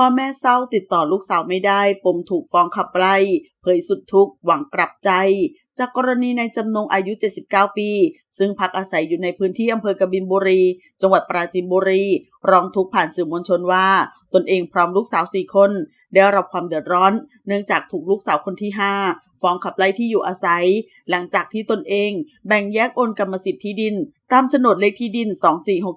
พ่อแม่เศร้าติดต่อลูกสาวไม่ได้ ปมถูกฟ้องขับไล่เผยสุดทุกข์หวังกลับใจ จากกรณีในจำนงอายุ 79 ปี ซึ่งพักอาศัยอยู่ในพื้นที่อำเภอกบินบุรี จังหวัดปราจีนบุรี ร้องทุกข์ผ่านสื่อมวลชนว่า ตนเองพร้อมลูกสาวสี่คน ได้รับความเดือดร้อน เนื่องจากถูกลูกสาวคนที่ 5 ฟ้องขับไล่ที่อยู่อาศัย หลังจากที่ตนเองแบ่งแยกโอนกรรมสิทธิ์ที่ดิน ตามโฉนดเลขที่ดิน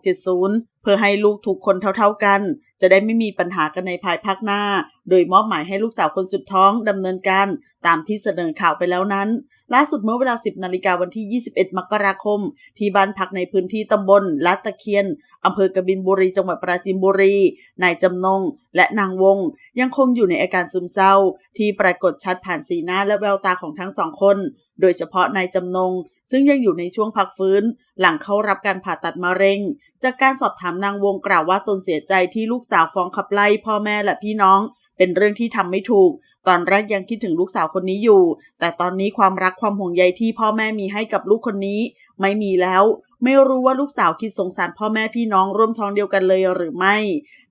24670 เพื่อให้ลูกทุกคนเท่าๆกัน จะได้ไม่มีปัญหากันในภายภาคหน้า โดยมอบหมายให้ลูกสาวคนสุดท้องดำเนินการตามที่เสนอข่าวไปแล้วนั้น ล่าสุดเมื่อเวลา 10 นาฬิกาวันที่ 21 มกราคม ที่บ้านพักในพื้นที่ตำบลลาดตะเคียนอำเภอกบินบุรี จังหวัดปราจีนบุรี นายจำนง และนางวง ยังคงอยู่ในอาการซึมเศร้า ที่ปรากฏชัดผ่านสีหน้าและแววตาของทั้งสองคน โดยเฉพาะนายจำนง ซึ่งยังอยู่ในช่วงพักฟื้น หลังเข้ารับการผ่าตัดมะเร็ง จากการสอบถามนางวงกล่าวว่าตนเสียใจที่ลูกสาวฟ้องขับไล่พ่อแม่และพี่น้อง เป็นเรื่องที่ทำไม่ถูก ตอนแรกยังคิดถึงลูกสาวคนนี้อยู่ แต่ตอนนี้ความรักความห่วงใยที่พ่อแม่มีให้กับลูกคนนี้ ไม่มีแล้วไม่รู้ว่าลูกสาวคิดสงสารพ่อแม่พี่น้องร่วมท้องเดียวกันเลยหรือไม่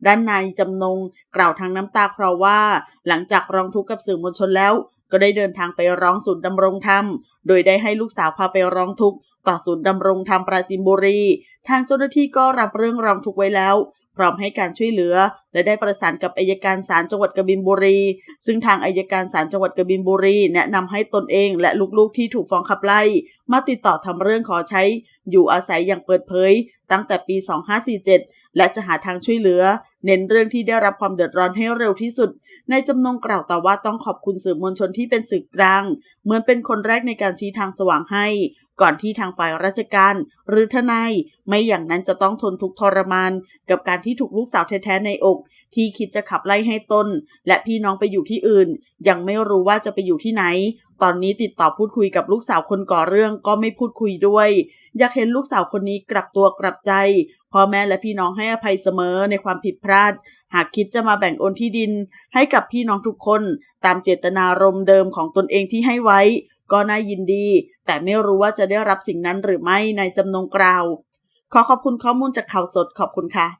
ด้านนายจำนงกล่าวทางน้ำตาครอว่า หลังจากร้องทุกข์กับสื่อมวลชนแล้ว ก็ได้เดินทางไปร้องศูนย์ดำรงธรรม โดยได้ให้ลูกสาวพาไปร้องทุกข์ต่อศูนย์ดำรงธรรมปราจินบุรี ทางเจ้าหน้าที่ก็รับเรื่องร้องทุกข์ไว้แล้ว พร้อมให้การช่วยเหลือ และได้ประสานกับอายการศาลจังหวัดกบินบุรี ซึ่งทางอายการศาลจังหวัดกบินบุรี แนะนำให้ตนเองและลูกๆที่ถูกฟ้องขับไล่ มาติดต่อทำเรื่องขอใช้ อยู่อาศัยอย่างเปิดเผย ตั้งแต่ปี 2547 และจะหาทางช่วยเหลือ เน้นเรื่องที่ได้รับความเดือดร้อนให้เร็วที่สุด ในจำนงกล่าวต่อว่าต้องขอบคุณสื่อมวลชนที่เป็นสื่อกลาง เหมือนเป็นคนแรกในการชี้ทางสว่างให้ ก่อนที่ทางฝ่ายราชการ หรือทนาย ไม่อย่างนั้นจะต้องทนทุกข์ทรมาน กับการที่ถูกลูกสาวแท้ๆในอก ที่คิดจะขับไล่ให้ตนและพี่น้องไปอยู่ที่อื่น ยังไม่รู้ว่าจะไปอยู่ที่ไหน ตอนนี้ติดต่อพูดคุยกับลูกสาวคนก่อเรื่องก็ไม่พูดคุยด้วย อยากเห็นลูกสาวคนนี้กลับตัวกลับใจ พ่อแม่และพี่น้องให้อภัยเสมอในความผิดพลาด หากคิดจะมาแบ่งโอนที่ดินให้กับพี่น้องทุกคน ตามเจตนารมณ์เดิมของตนเองที่ให้ไว้ ก็น่ายินดี แต่ไม่รู้ว่าจะได้รับสิ่งนั้นหรือไม่ในจำนงกล่าว ขอขอบคุณข้อมูลจากข่าวสดขอบคุณค่ะ